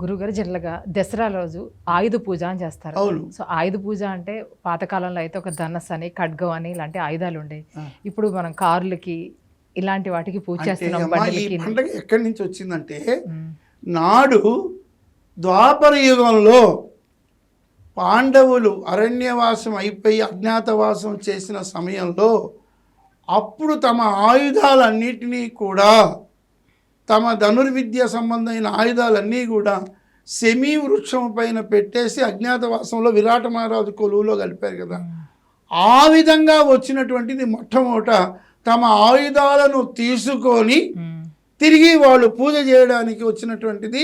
గురుగారు జనరల్గా దసరా రోజు ఆయుధ పూజ అని చేస్తారు. అవును. సో ఆయుధ పూజ అంటే పాతకాలంలో అయితే ఒక ధనస్ అని ఖడ్గం అని ఇలాంటి ఆయుధాలు ఉండేవి. ఇప్పుడు మనం కార్లకి ఇలాంటి వాటికి పూజ చేస్తున్నాం పండగ ఎక్కడి నుంచి వచ్చిందంటే నాడు ద్వాపర యుగంలో పాండవులు అరణ్యవాసం అయిపోయి అజ్ఞాతవాసం చేసిన సమయంలో అప్పుడు తమ ఆయుధాలన్నిటినీ కూడా తమ ధనుర్విద్య సంబంధమైన ఆయుధాలన్నీ కూడా సెమీ వృక్షం పైన పెట్టేసి అజ్ఞాతవాసంలో విరాట మహారాజు కొలువులో కలిపారు కదా. ఆ విధంగా వచ్చినటువంటిది మొట్టమొదట తమ ఆయుధాలను తీసుకొని తిరిగి వాళ్ళు పూజ చేయడానికి వచ్చినటువంటిది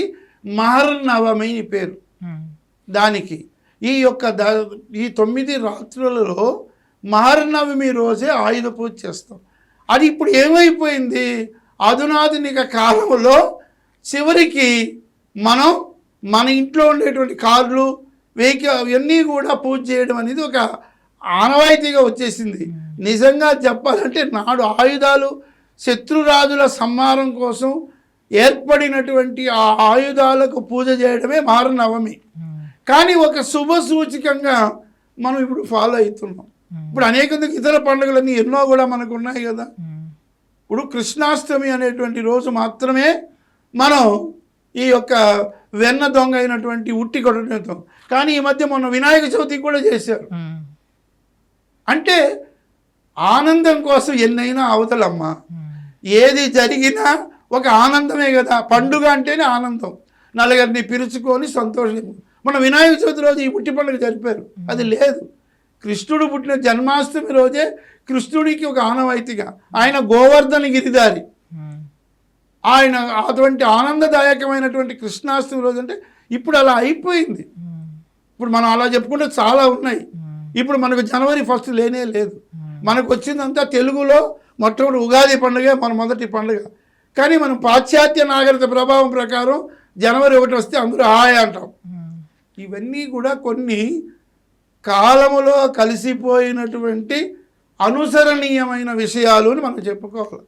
మహర్నవమి పేరు. దానికి ఈ యొక్క ద ఈ తొమ్మిది రాత్రులలో మహర్నవమి రోజే ఆయుధ పూజ చేస్తాం. అది ఇప్పుడు ఏమైపోయింది? అధునాధునిక కాలంలో చివరికి మనం మన ఇంట్లో ఉండేటువంటి కార్లు వెహికల్ అవన్నీ కూడా పూజ చేయడం అనేది ఒక ఆనవాయితీగా వచ్చేసింది. నిజంగా చెప్పాలంటే నాడు ఆయుధాలు శత్రురాజుల సంహారం కోసం ఏర్పడినటువంటి ఆ ఆయుధాలకు పూజ చేయడమే మారనవమి. కానీ ఒక శుభ సూచికంగా మనం ఇప్పుడు ఫాలో అవుతున్నాం. ఇప్పుడు అనేక ఇతర పండుగలన్నీ ఎన్నో కూడా మనకు ఉన్నాయి కదా. ఇప్పుడు కృష్ణాష్టమి అనేటువంటి రోజు మాత్రమే మనం ఈ యొక్క వెన్న దొంగ అయినటువంటి ఉట్టి కొట్టడంతో కానీ ఈ మధ్య మొన్న వినాయక చవితి కూడా చేశారు. అంటే ఆనందం కోసం ఎన్నైనా అవతలమ్మా. ఏది జరిగినా ఒక ఆనందమే కదా. పండుగ అంటేనే ఆనందం. నలుగురిని పిలుచుకొని సంతోషం మన వినాయక చవితి రోజు ఈ పుట్టి పండుగ జరిపారు. అది లేదు. కృష్ణుడు పుట్టిన జన్మాష్టమి రోజే కృష్ణుడికి ఒక ఆనవాయితీగా. ఆయన గోవర్ధన గిరిదారి ఆయన అటువంటి ఆనందదాయకమైనటువంటి కృష్ణాష్టమి రోజు అంటే ఇప్పుడు అలా అయిపోయింది. ఇప్పుడు మనం అలా చెప్పుకుంటే చాలా ఉన్నాయి. ఇప్పుడు మనకు జనవరి ఫస్ట్ లేనే లేదు. మనకు వచ్చిందంతా తెలుగులో మొట్టమొదటి ఉగాది పండుగ మన మొదటి పండుగ. కానీ మనం పాశ్చాత్య నాగరిక ప్రభావం ప్రకారం జనవరి ఒకటి వస్తే అందరూ హాయ్ అంటాం. ఇవన్నీ కూడా కొన్ని కాలములో కలిసిపోయినటువంటి అనుసరణీయమైన విషయాలు అని మనం చెప్పుకోవాలి.